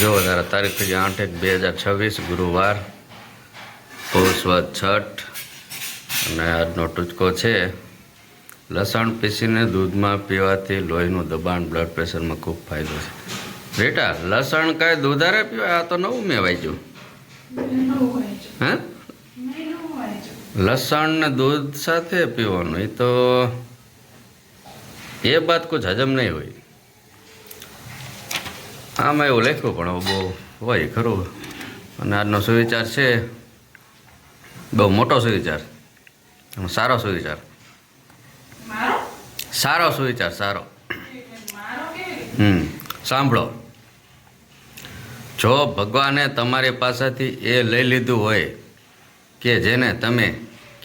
જો વધારે તારીખ થઈ આઠ એક બે હજાર છવ્વીસ, ગુરુવાર પૌષવદ છઠ, અને આજનો ટૂચકો છે, લસણ પીસીને દૂધમાં પીવાથી લોહીનું દબાણ બ્લડ પ્રેશરમાં ખૂબ ફાયદો છે. બેટા, લસણ કાંઈ દૂધારે પીવાય? આ તો નવું મેં વાંચ્યું હે? લસણ દૂધ સાથે પીવાનું એ તો એ બાદ કુછ હજમ નહીં હોય. આમાં એવું લખ્યું પણ બહુ હોય ખરું. અને આજનો સુવિચાર છે બહુ મોટો સુવિચાર. સારો સુવિચાર. સારો સુવિચાર સારો. હમ સાંભળો. જો ભગવાને તમારી પાસેથી એ લઈ લીધું હોય કે જેને તમે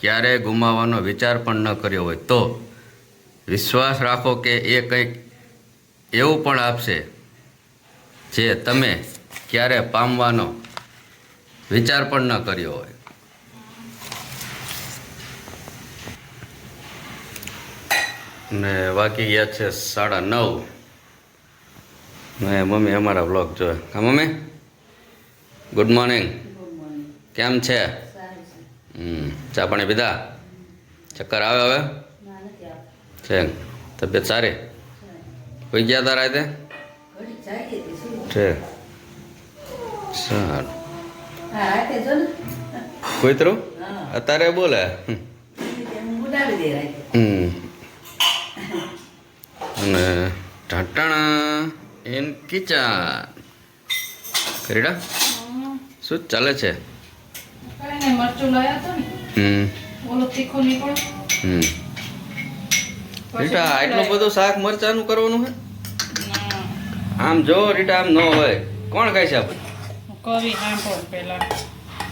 ક્યારેય ગુમાવવાનો વિચાર પણ ન કર્યો હોય તો વિશ્વાસ રાખો કે એ કંઈક એવું પણ આપશે જે તમે ક્યારે પામવાનો વિચાર પણ ન કર્યો હોય. ને બાકી ગયા છે સાડા નવ. ને મમ્મી અમારા બ્લોગ જોવે. હા મમ્મી? ગુડ મોર્નિંગ કેમ છે? ચા પાણી પીધા? ચક્કર આવે હવે? છે તબિયત સારી? કોઈ ગયા તા રાતે? છે. સારું. કૂતરું અત્યારે બોલે. હમ. અને ઢાંટાણા એન કિચન. કરીડા? શું ચાલે છે? મરચું લાયા હતા ને. ઓલો તીખું હમ. રીટા આટલું બધું શાક મરચાનું કરવાનું હે? આમ જો રીટા આમ ન હોય કોણ ખાય છે આપણે? કરી સાંભળ પેલા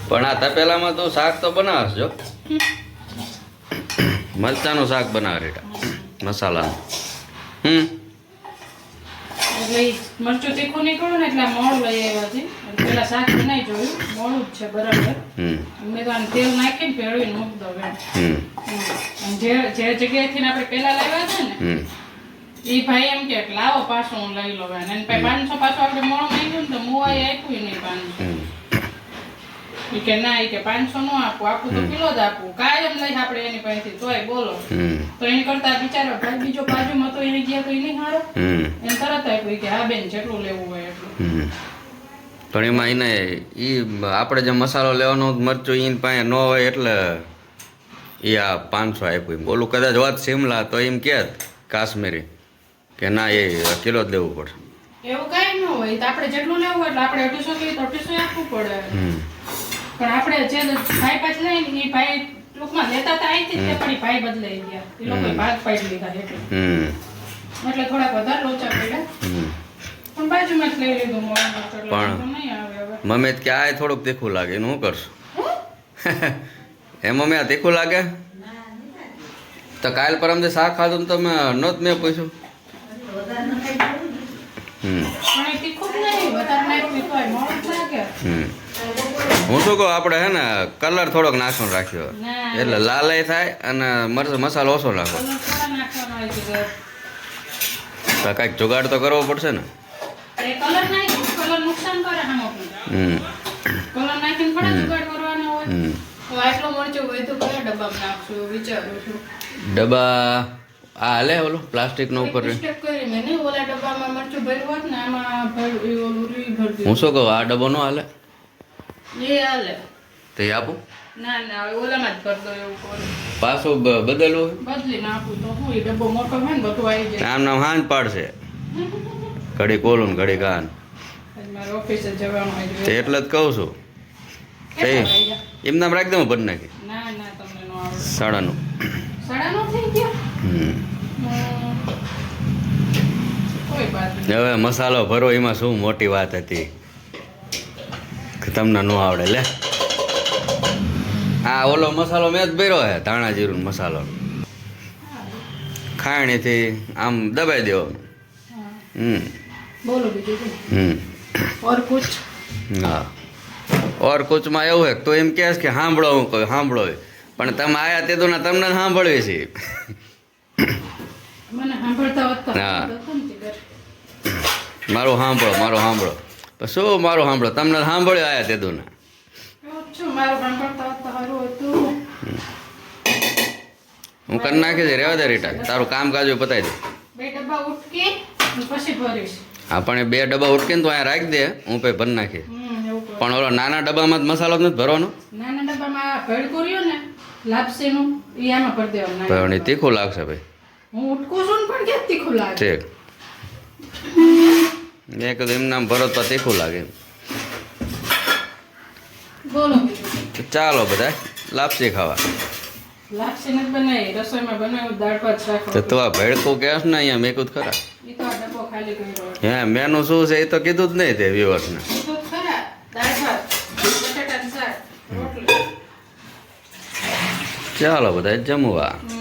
પણ આ તપેલામાં તો શાક તો બનાવશ જો. મરચાનું શાક બનાવ રીટા મસાલાનો. હમ. એટલે મરચું તીખું નીકળ્યું ને એટલે મોળું લઈ આવ્યા છે. પેલા શાક બનાવી જોયું મોળું જ છે બરાબર. મેં તો આમ તેલ નાખીને ભેળવીને મૂકી દઉં એમ. જે જગ્યાએથી આપણે પેલા લાવ્યા છે ને એ ભાઈ એમ કે લાવો પાછું હું લઈ લઉં એને. પછી પાંચસો પાછું આપણે મોડું માંગ્યું ને તો મુવાઈ આપ્યું નહીં પાંચસો. ઈ કે ના ઈ કે પાંચસો નો આપું આપું તો કિલો જ આપું. કાયમ લઈ આપણે એની પાસેથી તોય બોલો. તો એની કરતા બિચારો ભાઈ બીજો બાજુમાં તો એને ગયા તો એ નહીં હારો. એને તરત આપ્યું કે હા બેન જેટલું લેવું હોય એટલું. પણ એમાં એને એ આપણે જે મસાલો લેવાનો મરચું એની પાસે ન હોય એટલે એ આ પાંચસો આપ્યું ઓલું કદાચ વાત શિમલા તો એમ કે કાશ્મીરી. કે ના એ કિલો જ લેવું પડશે એવું કઈ ન હોય તો આપણે જેટલું લેવું એટલે આપણે અઢીસો કે અઢીસો આપવું પડે. હમ. પણ આપણે જે ભાઈ પાસે લઈને એ ભાઈ ટૂંકમાં લેતા હતા આવી જ તે પણ ભાઈ બદલાઈ ગયા. એ લોકોએ ભાગ પાડી લીધા એટલે. હમ. એટલે થોડાક વધારે લોચા પડ્યા. પણ બાજુમાં જ લઈ લીધું મોડું પણ- નહીં આવે હવે. મમ્મી તો કે આ થોડુંક તીખું લાગે એનું શું કરશું? એ મમ્મી આ તીખું લાગે? તો કાલ પરમથી શાક ખાધું તમે તમે નહોત મેં પૂછ્યું હમ પણ એ તીખું જ નહીં વધારે નાખ્યું તોય મોડું જ લાગે હમ હું શું કહું આપણે હે ને કલર થોડોક નાખવાનો રાખ્યો એટલે લાલય થાય અને મરચ મસાલો ઓછો નાખો. તો કાંઈક જુગાડ તો કરવો પડશે ને. હમ. ડબ્બા આ હાલે ઓલું પ્લાસ્ટિકનો ઉપર હું શું કહું આ ડબ્બો નો હાલે? તો આપું? પાછું બદલવું આમ નામ હાંજ પાડશે. ઘડી કોલું ને ઘડી કાન તે. એટલે જ કહું છું. તે વાગ્યા? એમ નામ રાખ દઉં ભરી નાખી સાડાનું થઈ ગયા? હવે મસાલો ભરો એમાં શું મોટી વાત હતી? કે તમને ન આવડે લે. આ ઓલો મસાલો મેં જ ભર્યો હે ધાણા જીરું મસાલો. ખાણીથી આમ દબાઈ દેવો હમ. હમ. હા. ઓર કૂચમાં એવું હે તો એમ કહેશ કે સાંભળો હું કહ્યું સાંભળો પણ તમે આયા તે તો તમને સાંભળવી છે મને સાંભળતા હોત તો હા. મારું સાંભળો મારો સાંભળો. શું મારો સાંભળો? તમને સાંભળ્યો આયા તે તો હું કરી નાખી દે રેવા દે રીટા. તારું કામ કાજ પતાવી દે. બે ડબ્બા ઉટકી પછી ભરીશ. આપણે બે ડબ્બા ઉટકીને તો અહીંયા રાખી દે. હું પછી ભરી નાખી. પણ ઓલો નાના ડબ્બામાં જ મસાલો જ નથી ભરવાનો? નાના ડબ્બામાં ભેળકું રહ્યું ને લાપસીનું એ આમાં ભરી દેવાનું પણ એ તીખું લાગશે ભાઈ. ઠીક. મેં કીધું એમ નામ ભરો તો તીખું લાગે ચાલો બધા લાપસી ખાવા. તો તું આ ભેળકું ને અહીંયા મેં કીધું ખરા. હે મેનું શું છે? એ તો કીધું જ નહીં તે વ્યુઅર્સને ચાલો બધા જમવા.